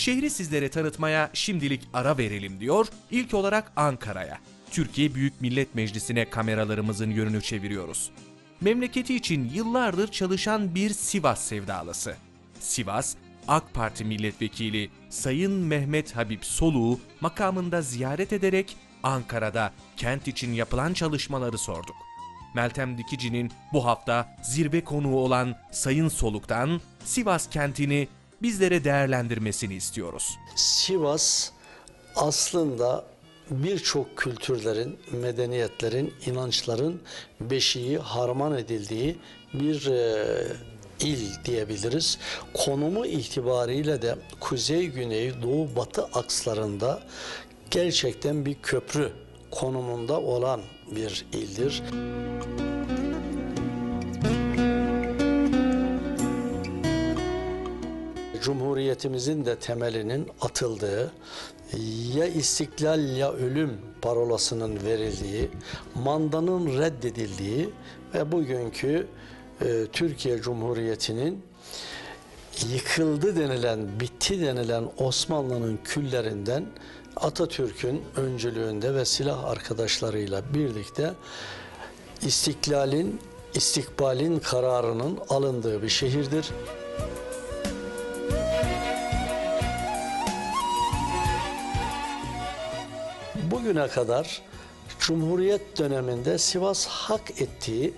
Şehri sizlere tanıtmaya şimdilik ara verelim diyor, ilk olarak Ankara'ya. Türkiye Büyük Millet Meclisi'ne kameralarımızın yönünü çeviriyoruz. Memleketi için yıllardır çalışan bir Sivas sevdalısı. Sivas, AK Parti milletvekili Sayın Mehmet Habib Soluğu makamında ziyaret ederek Ankara'da kent için yapılan çalışmaları sorduk. Meltem Dikici'nin bu hafta zirve konuğu olan Sayın Soluk'tan Sivas kentini bizlere değerlendirmesini istiyoruz. Sivas aslında birçok kültürlerin, medeniyetlerin, inançların beşiği harman edildiği bir e, il diyebiliriz. Konumu itibariyle de kuzey, güney, doğu, batı akslarında gerçekten bir köprü konumunda olan bir ildir. Cumhuriyetimizin de temelinin atıldığı, ya istiklal ya ölüm parolasının verildiği, mandanın reddedildiği ve bugünkü e, Türkiye Cumhuriyeti'nin yıkıldı denilen, bitti denilen Osmanlı'nın küllerinden Atatürk'ün öncülüğünde ve silah arkadaşlarıyla birlikte istiklalin, istikbalin kararının alındığı bir şehirdir. Bugüne kadar Cumhuriyet döneminde Sivas hak ettiği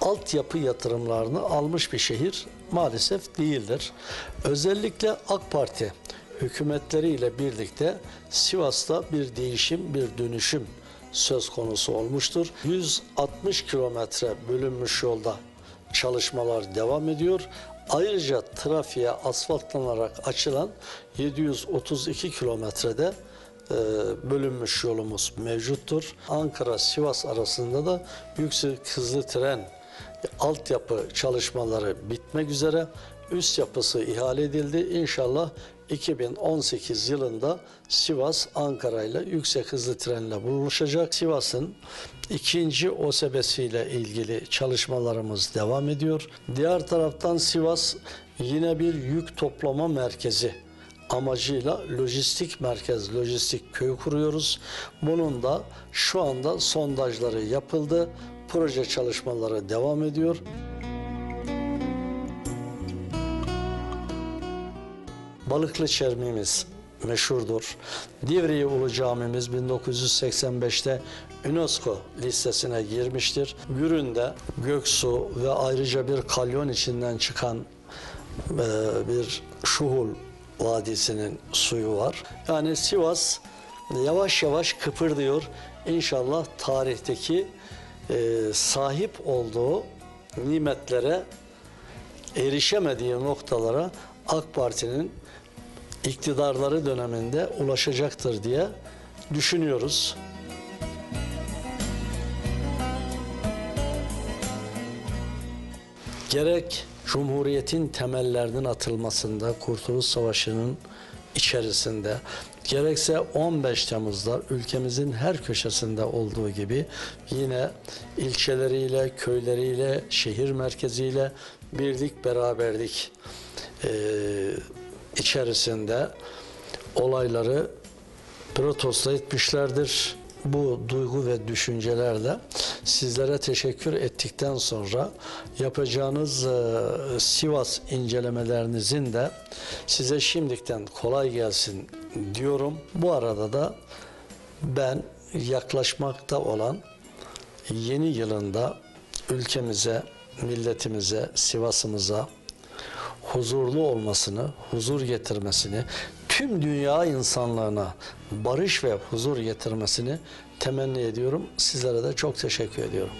altyapı yatırımlarını almış bir şehir maalesef değildir. Özellikle AK Parti hükümetleriyle birlikte Sivas'ta bir değişim, bir dönüşüm söz konusu olmuştur. 160 kilometre bölünmüş yolda çalışmalar devam ediyor. Ayrıca trafiğe asfaltlanarak açılan 732 kilometrede bölünmüş yolumuz mevcuttur. Ankara-Sivas arasında da yüksek hızlı tren altyapı çalışmaları bitmek üzere. Üst yapısı ihale edildi. İnşallah 2018 yılında Sivas Ankara ile yüksek hızlı trenle buluşacak. Sivas'ın ikinci OSB'siyle ilgili çalışmalarımız devam ediyor. Diğer taraftan Sivas yine bir yük toplama merkezi amacıyla lojistik merkez, lojistik köy kuruyoruz. Bunun da şu anda sondajları yapıldı. Proje çalışmaları devam ediyor. Balıklı Çermi'miz meşhurdur. Divriği Ulu Camimiz 1985'te UNESCO listesine girmiştir. Gürün'de Göksu ve ayrıca bir kalyon içinden çıkan e, bir Şuhul Vadisi'nin suyu var. Yani Sivas yavaş yavaş kıpırdıyor. İnşallah tarihteki e, sahip olduğu nimetlere erişemediği noktalara AK Parti'nin iktidarları döneminde ulaşacaktır diye düşünüyoruz. Gerek Cumhuriyet'in temellerinin atılmasında, Kurtuluş Savaşı'nın içerisinde, gerekse 15 Temmuz'da ülkemizin her köşesinde olduğu gibi yine ilçeleriyle, köyleriyle, şehir merkeziyle birlik, beraberlik eee, içerisinde olayları protesto etmişlerdir. Bu duygu ve düşüncelerle sizlere teşekkür ettikten sonra yapacağınız e, Sivas incelemelerinizin de size şimdiden kolay gelsin diyorum. Bu arada da ben yaklaşmakta olan yeni yılında ülkemize, milletimize, Sivas'ımıza huzurlu olmasını, huzur getirmesini, tüm dünya insanlığına barış ve huzur getirmesini temenni ediyorum. Sizlere de çok teşekkür ediyorum.